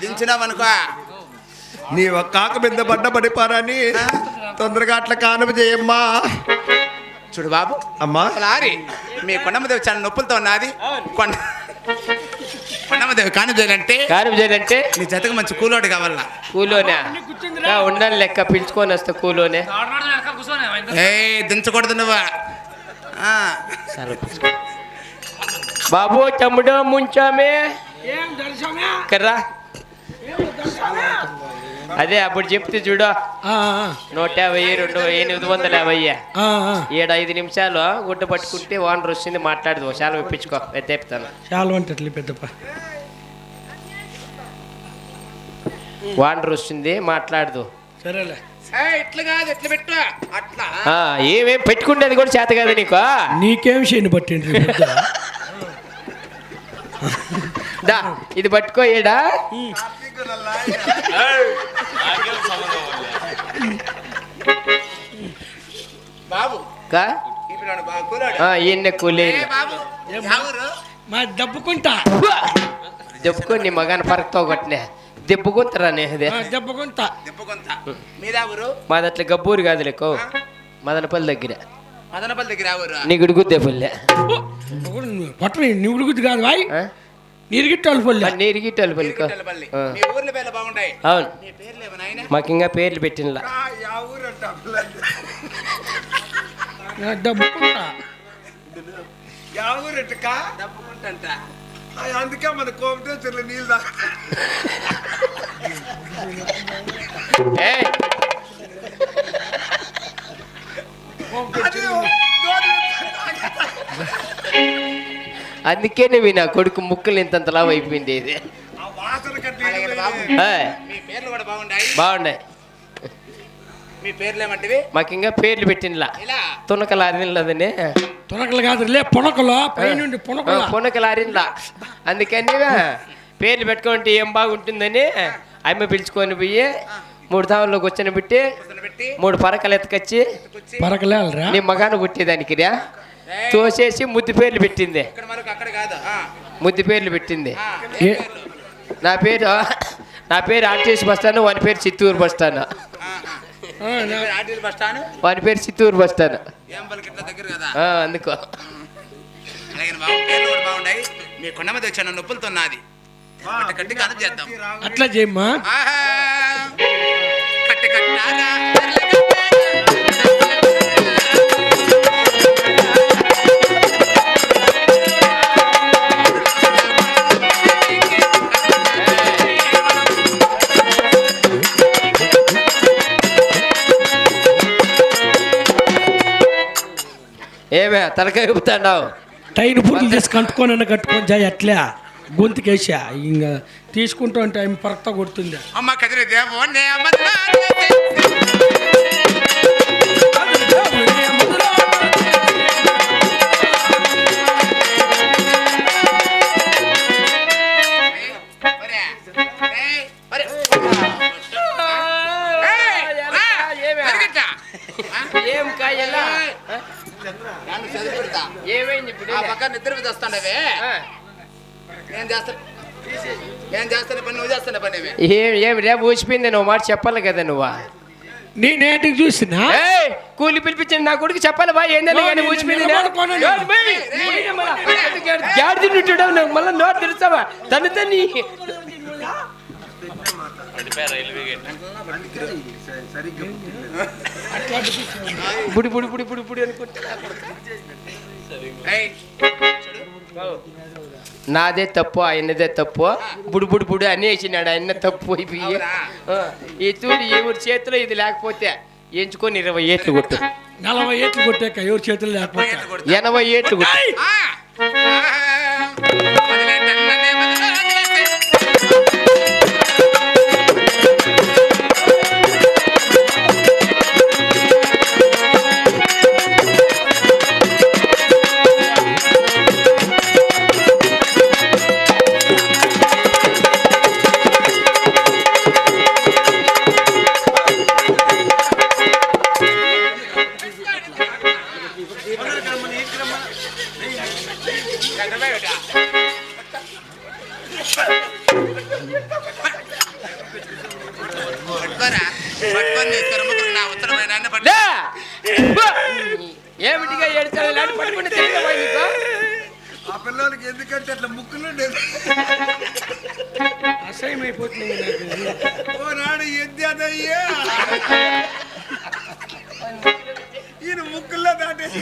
దించినావనుకో. నీ ఒక్క ఆకు మీద పడ్డ పడిపారని తొందరగా అట్లా కానుపు చేయమ్మా. చూడు బాబు అమ్మా. లారీ. మీ కొండమ్మదేవి చాలా నొప్పులతో ఉన్నది. కొండ కొండమ్మదేవి కాని చేయాలంటే నీ జతకు మంచి కూలోడు కావాలా? కూలోనే? ఆ, ఉండాలి లెక్క పిలుచుకొని వస్తా కూలోనే. ఏ దించకూడదు నువ్వు. ఆ, సరే. బాబు తమ్ముడు ముంచామే. కర్రా. అదే అప్పుడు చెప్తే చూడు. ఆ, నూట యాభై రెండు ఎనిమిది వందల యాభై. ఏడు ఐదు నిమిషాలు గుడ్డ పట్టుకుంటే ఓనర్ వస్తుంది మాట్లాడదు. ఒకసారి ఒప్పించుకో తెప్పుతాను చాలా ఉంటుంది పెద్దప్ప? ఓనర్ వస్తుంది మాట్లాడదు. సరేలే. ఏ, ఇట్లా కాదు ఇట్లా పెట్టు. అట్లా. ఆ, ఏమేం పెట్టుకునేది కూడా చేత కదా నీకు? నీకేం చేయని పట్టిండ్రి దా ఇది పట్టుకో ఏడా? బాబు. కా? ఇప్పుడు బాబు కూలోడు. ఆ, ఈయన్నే కూలీ ఏ బాబు ఎవరు? మా దెబ్బకుంటా. దెబ్బకో నీ మగాన పరక్తో కొట్టినే. దెబ్బకుంటారా నేదే దెబ్బకుంటా. దెబ్బకొంత మీదా అట్లా గబ్బూరు కాదు లేకో మదనపల్లి దగ్గర. మదనపల్లి దగ్గర ఆ ఊరు నీకు గుద్దేపల్లె పట్టణ నువ్వు గుద్దు కాదు వాయి నీరుగిట్టాలు పల్లె నీరిగిట్టలు పల్లికో ఇరికిట్టలపల్లి. మీ ఊర్ల పేర్లు బాగుంటాయి. అవును. మీ పేర్లు ఏమో నాయన? మాకు ఇంకా పేర్లు పెట్టినలా. దెబ్బకుంటా దెబ్బకుంటంట అందుకే మన కోమటేశ్వర్లో నీళ్ళు ఏయ్, అందుకే నువ్వు నా కొడుకు ముక్కలు ఇంతంతలా అయిపోయింది. ఇది బాగున్నాయి. మీ పేర్లు ఏమంటివి? మాకు ఇంకా పేర్లు పెట్టినలా తునకలు ఆరినలాదని తొనకలు కాదు లే పొనకలు పైనుండి పొనకలు. పునకలు ఆరినలా అందుకని పేర్లు పెట్టుకుంటే ఏం బాగుంటుందని అమ్మ పిలుచుకొని పోయి మూడు తావుల్లో కూర్చొని పెట్టి మూడు పరకలు ఎత్తుకొచ్చి పరకలేలరా? నీ మగాను పుట్టేదానికి రా. తోసేసి ముద్దు పేర్లు పెట్టింది. ఇక్కడ మనకు అక్కడ కాదు. ఆ, ముద్దు పేర్లు పెట్టింది? నా పేరు నా పేరు ఆర్టీసీ బస్ స్టాండ్ వాని పేరు చిత్తూరు బస్ స్టాండ్. ఆ, ఆ. మీ పేరు ఆర్టీసీ బస్ స్టాండ్? వాని పేరు చిత్తూరు బస్ స్టాండ్. ఏం పలికి ఇట్లా దగ్గర కదా. ఆ, అందుకో. మీ కొండ మీద వచ్చిన నొప్పులతో నాది. కట్టి కట్టి కథ చేద్దాం. అట్లా చేయమ్మా. ఆహా! కట్టి కట్టారా ఏమే తలకాయ ఊపుతాండావు? టైన్ పూర్లు తీసి కట్టుకొని కట్టుకొని జాయి అట్లే. గొంతుకేసా ఇంకా తీసుకుంటూ ఉంటే ఆమె పరక్తా కొడుతుంది. అమ్మ కదిరి దేవోనే అమ్మ ఏం కాయలా? ఏమైంది ఇప్పుడు? ఆ పక్క నిద్ర మీద వస్తాండవే. ఆ, నేను చేస్తాను నేను చేస్తాను పని? నువ్వు చేస్తాను పని రేపు ఊసిపోయింది నువ్వు మాట చెప్పాలి కదా నువ్వు. నేనేటికి చూసినా? ఏయ్, కూలి పిలిపించండి నా కొడుకు చెప్పాలి బా ఏందని కానీ నాకు మళ్ళీ నోరు తెరుస్తావా? తను తన్ని. బుడి బుడి బుడి బుడి బుడి అనుకుంటా ఏయ్, నాదే తప్పు ఆయనదే తప్పు. బుడి బుడి బుడి అని వేసినాడు. ఆయన తప్పు అయిపోయి. ఈ తూడి ఎవరి చేతిలో ఇది లేకపోతే ఎంచుకొని ఇరవై ఏట్లు కొట్టు. నలభై ఏట్లు కొట్టాక ఎవరి చేతులు లేకపోతే. ఎనభై ఏట్లు కొట్టు. ఏడుచాలి లాంటి పట్టుకుంటే తెలియదా నీకు? ఆ పిల్లలకి ఎందుకంటే అట్లా ముక్కులు అసహ్యం అయిపోతుంది నాకు. ఓనాడు ఎద్ది అదయ్యా. ఈయన ముక్కుల్లో దాటేసి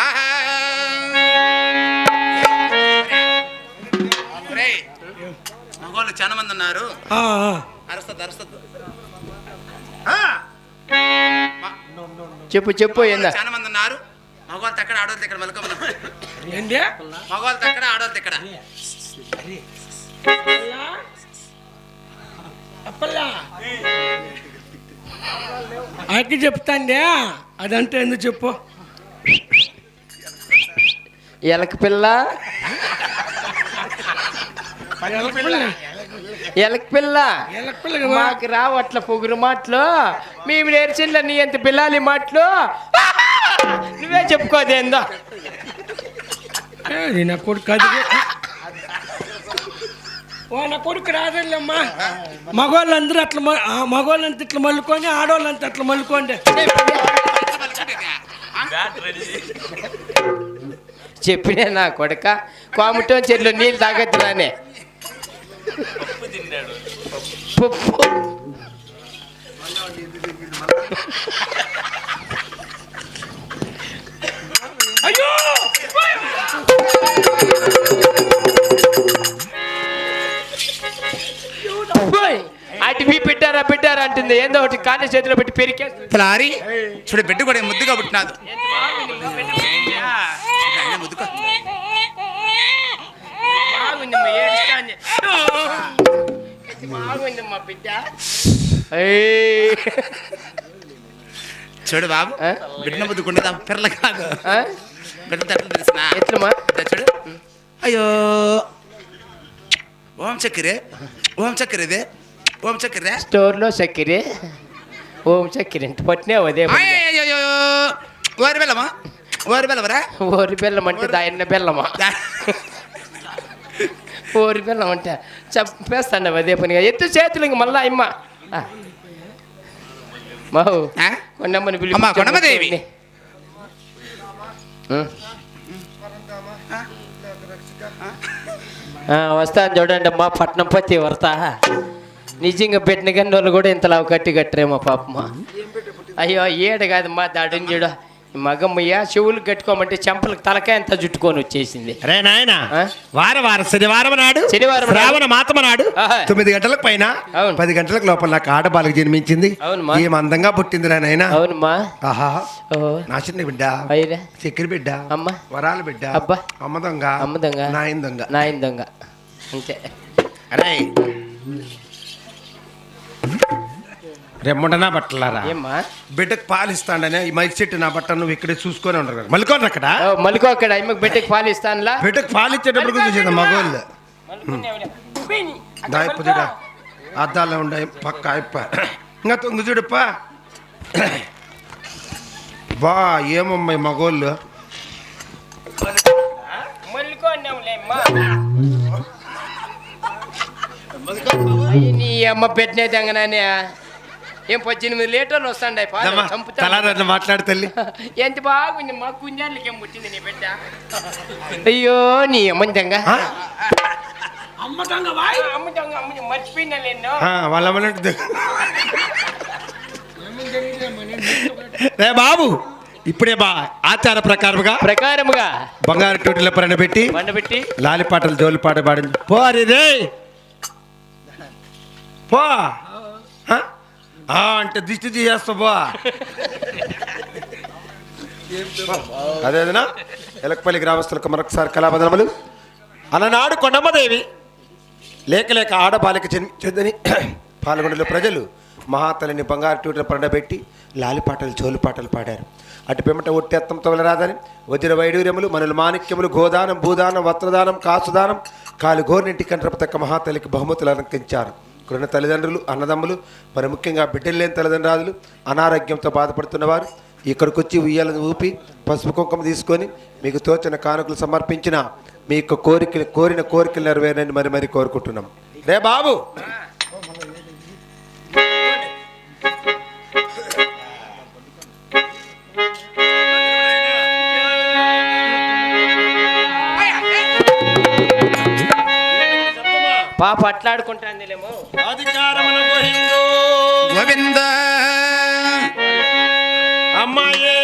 ఆహా! ఒరేయ్, మగవాళ్ళు చాలా మంది ఉన్నారు. అరస్తద్దు అరస్తద్దు చెప్పు చెప్పు ఏందా? చాలా మంది ఉన్నారు. మగవాళ్ళతో ఎక్కడ ఆడవాళ్ళతో ఇక్కడ మలుకమ్మ ఏంది? ఇక్కడ అప్పల్లా అక్కి చెప్తాండే? అదంటే ఎందుకు చెప్పు? ఎలక పిల్ల? ఎలపిల్ల ఎలక పిల్ల. మాకు రావు అట్లా పొగురు మాటలు. మేము నేర్చిందా నీ ఎంత పిల్లాలి మాటలు. నువ్వే చెప్పుకోదేందో ఏది. నా కొడుకు అది నా కొడుకు రాదమ్మా మగవాళ్ళందరూ అట్లా మగవాళ్ళంతా ఇట్లా మల్లుకొని ఆడవాళ్ళంతా అట్లా మల్లుకోండి. చెప్పినే నా కొడక. కోమటం చెట్లు నీళ్ళు తాగొద్దురానే. పప్పు అయ్యో. అటు పెట్టారా పెట్టారా అంటుంది. ఏందో ఒకటి కాళ్ళ చేతిలో పెట్టి పెరికేస్తుంది. లారీ చూడు బిడ్డ కూడా ముద్దుగా పుట్టినాదు ఆయన ముద్దుకో బాగుందమ్మా ఏడుస్తాంది ఇది బాగుందమ్మా బిడ్డ ఏయ్. చూడు బాబు ఆ? బిడ్డ ముద్దుకుండదా పిర్ల కాదు ఆ? బిడ్డ తట్లు తెలిసిన ఎట్లమ్మా చూడు అయ్యో ఓం చక్కెరే ఓం చక్కెర ఇదే ఓం చక్కెరే స్టోర్లో చక్కెర ఓం చక్కెర ఇంటి పట్టినావు అదే పనిగా. అయ్యో ఓరి బెల్లమా ఓరి బెల్లమరా ఓరి బెల్లం అంటే దాయన్న బెల్లమా ఓరి బెల్లం అంటే చంపేస్తాండవు అదే పనిగా ఎత్తు చేతులు ఇంక మళ్ళా అమ్మ. ఆ. మావు? కొండమ్మని పిలిచి కొండమ్మదేవి. వస్తాను చూడండి అమ్మా పట్నం పత్తి వరతా. నిజంగా పెట్టిన వాళ్ళు కూడా ఇంతలా కట్టి కట్టరేమో పాపమ్మా అయ్యో ఏడు కాదమ్మా దాడిని చూడు. మగమ్మయ్య చెవులు కట్టుకోమంటే చెంపలకు తలకాయ అంతా జుట్టుకొని వచ్చేసింది రే నాయన? వార వార శనివారం నాడు శనివారం. శ్రావణ మాతమ నాడు. తొమ్మిది గంటలకు పైన అవును. పది గంటలకు లోపల నాకు ఆడబాలకు జన్మించింది. ఏం అందంగా పుట్టింది రా నాయన అవునమ్మా ఆహా నా చిన్న బిడ్డ చక్కెర బిడ్డ అమ్మ. వరాల బిడ్డ అబ్బా. అమ్మ దొంగ అమ్మ దొంగ. నాయన దొంగ నాయన దొంగ అంతే అరే రెమ్మంటనా బట్టలారా? ఏమ్మా? బిడ్డకు పాలు ఇస్తాడనే ఈ మైక్ చెట్టు నా బట్ట నువ్వు ఇక్కడే చూసుకొని ఉండరు కదా. అక్కడ? ఓ, మలుకో అక్కడ బిడ్డకి పాలు ఇస్తానులా? బిడ్డకు పాలు ఇచ్చేటప్పుడు చూసేది మగోళ్ళు దాయపు చూడ అద్దాలు ఉండే పక్క అయిప. ఇంకా తొంగి చూడప్పా బా ఏమమ్మా ఈ మగోళ్ళు నీ అమ్మ పెట్టిన తెంగనానే ఏం పద్దెనిమిది లీటర్లు వస్తాండే చంపుతా మాట్లాడు తల్లి. ఎంత బాగుంది మా కుంజాలకి ఏం పుట్టింది నీ బిడ్డ? అయ్యో నీ అమ్మ తెంగ ఆ? అమ్మ మర్చిపోయినా నేను వాళ్ళ రే బాబు ఇప్పుడే బా ఆచార ప్రకారముగా ప్రకారముగా. బంగారు టూటీల పైన పెట్టి వండబెట్టి లాలిపాటలు జోలిపాట పాడింది. పో అరే రే. పో. అంటే దిష్టి తీసేస్తా పో అదేదనా ఎలకపల్లి గ్రామస్తులకు మరొకసారి కళాబదనములు అలనాడు కొండమ్మదేవి లేక లేక ఆడబాలిక చెందని పాల్గొండలో ప్రజలు మహాతల్లిని బంగారు ట్యూటర్ పండబెట్టి లాలిపాటలు చోలుపాటలు పాడారు. అటు పిమ్మట ఒట్టెత్తంతో వెళ్ళరాదని వజ్ర వైడూర్యములు మనుల మాణిక్యములు గోదానం భూదానం వస్త్రదానం కాసుదానం కాలు గోర్నింటి కండ్రపు తక్క మహాతల్లికి బహుమతులు అలంకరించారు. ఇక్కడున్న తల్లిదండ్రులు అన్నదమ్ములు మరి ముఖ్యంగా బిడ్డలు లేని తల్లిదండ్రులు అనారోగ్యంతో బాధపడుతున్నవారు ఇక్కడికి వచ్చి ఉయ్యాలను ఊపి పసుపు కుంకుమ తీసుకొని మీకు తోచిన కానుకలు సమర్పించిన మీ యొక్క కోరికలు కోరిన కోరికలు నెరవేరని మరి మరి కోరుకుంటున్నాం. రే బాబు! పాప అట్లాడుకుంటాందిలేమో. గోవింద. అమ్మాయే